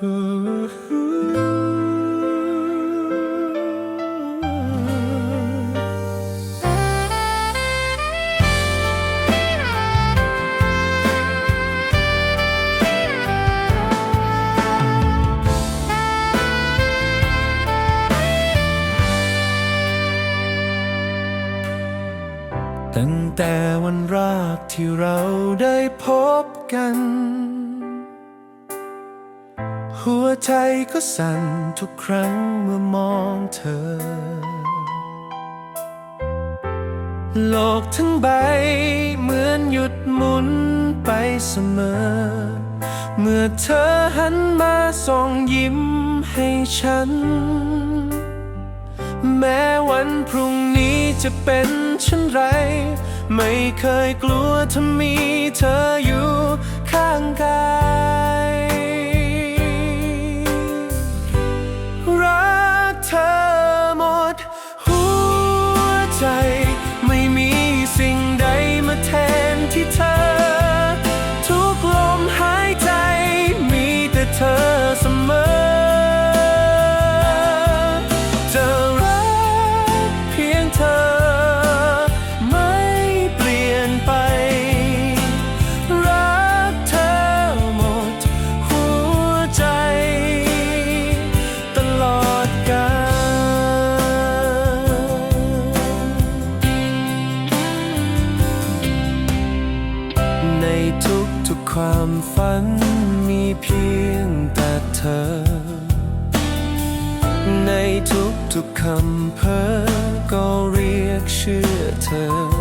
ตั้งแต่วันแรกที่เราได้พบกัน หัวใจก็สั่นทุกครั้งเมื่อมองเธอ โลกทั้งใบเหมือนหยุดหมุนไปเสมอ เมื่อเธอหันมาส่องยิ้มให้ฉัน แม้วันพรุ่งนี้จะเป็นเช่นไร ไม่เคยกลัวถ้ามีเธออยู่ข้างกาย ความฝันมีเพียงแต่เธอ ในทุกๆคำเพ้อก็เรียกชื่อเธอ